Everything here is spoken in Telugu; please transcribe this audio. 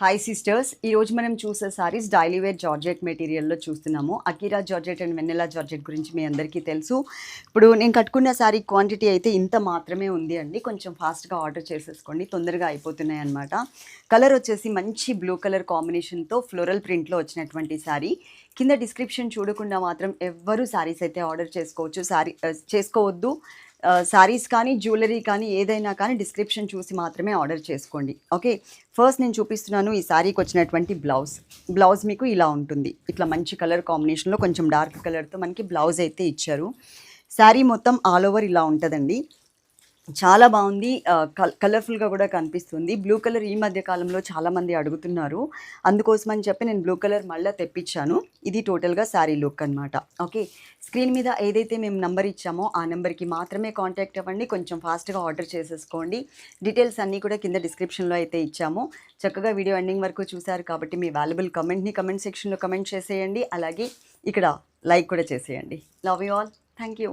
హాయ్ సిస్టర్స్ ఈరోజు మనం చూసే సారీస్ డైలీ వేర్ జార్జెట్ మెటీరియల్లో చూస్తున్నాము. Akira georgette and Vennela georgette గురించి మీ అందరికీ తెలుసు. ఇప్పుడు నేను కట్టుకున్న సారీ క్వాంటిటీ అయితే ఇంత మాత్రమే ఉంది అండి. కొంచెం ఫాస్ట్గా ఆర్డర్ చేసేసుకోండి. తొందరగా అయిపోతున్నాయి అనమాట కలర్ వచ్చేసి మంచి బ్లూ కలర్ కాంబినేషన్తో ఫ్లోరల్ ప్రింట్లో వచ్చినటువంటి సారీ కింద డిస్క్రిప్షన్ చూడకుండా మాత్రం ఎవ్వరూ సారీస్ అయితే ఆర్డర్ చేసుకోవచ్చు. సారీ చేసుకోవద్దు. సారీస్ కానీ జ్యువెలరీ కానీ ఏదైనా కానీ డిస్క్రిప్షన్ చూసి మాత్రమే ఆర్డర్ చేసుకోండి. ఓకే ఫస్ట్ నేను చూపిస్తున్నాను ఈ శారీకి వచ్చినటువంటి బ్లౌజ్ బ్లౌజ్ మీకు ఇలా ఉంటుంది. ఇట్లా మంచి కలర్ కాంబినేషన్లో కొంచెం డార్క్ కలర్తో మనకి బ్లౌజ్ అయితే ఇచ్చారు. శారీ మొత్తం ఆల్ ఓవర్ ఇలా ఉంటుందండి. చాలా బాగుంది. కలర్ఫుల్గా కూడా కనిపిస్తుంది. బ్లూ కలర్ ఈ మధ్య కాలంలో చాలామంది అడుగుతున్నారు. అందుకోసం అని చెప్పి నేను బ్లూ కలర్ మళ్ళీ తెప్పించాను. ఇది టోటల్గా శారీ లుక్ అనమాట ఓకే? స్క్రీన్ మీద ఏదైతే మేము నెంబర్ ఇచ్చామో ఆ నెంబర్కి మాత్రమే కాంటాక్ట్ అవ్వండి. కొంచెం ఫాస్ట్గా ఆర్డర్ చేసేసుకోండి. డీటెయిల్స్ అన్నీ కూడా కింద డిస్క్రిప్షన్లో అయితే ఇచ్చాము. చక్కగా వీడియో ఎండింగ్ వరకు చూశారు కాబట్టి మీ వాల్యుబుల్ కమెంట్ని కమెంట్ సెక్షన్లో కమెంట్ చేసేయండి. అలాగే ఇక్కడ లైక్ కూడా చేసేయండి. Love you all. Thank you